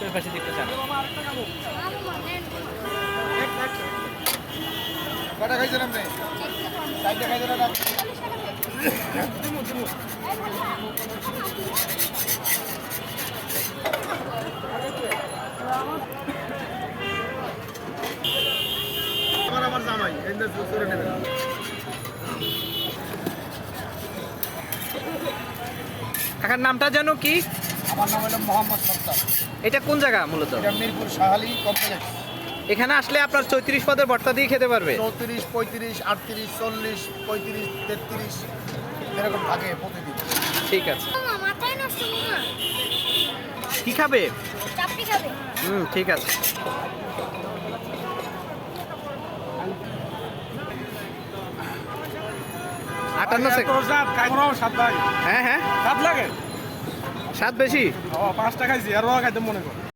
ওই পাশে দেখতে চান। কটা খাইছেন আপনি? চারটে খাইছেন না আমার আমার জামাই করে নেবেন কাকার নামটা জানো কি? আমার নাম হলো মোহাম্মদ সত্তার। এটা কোন জায়গা মূলত? এটা মিরপুর শাহালি কমপ্লেক্স এখানে আসলে আপনার চৌত্রিশ পদের ভর্তা দিয়ে খেতে পারবে? চৌত্রিশ পঁয়ত্রিশ আটত্রিশ চল্লিশ পঁয়ত্রিশ তেত্রিশ এরকম থাকে প্রতিদিন। ঠিক আছে। কি খাবে? খাবে। হুম ঠিক আছে। আটান্ন সেকেন্ড। হ্যাঁ হ্যাঁ। সাত লাগে? সাত বেশি? ও পাঁচ টাকা খাইছি আর খাইতে মনে কর।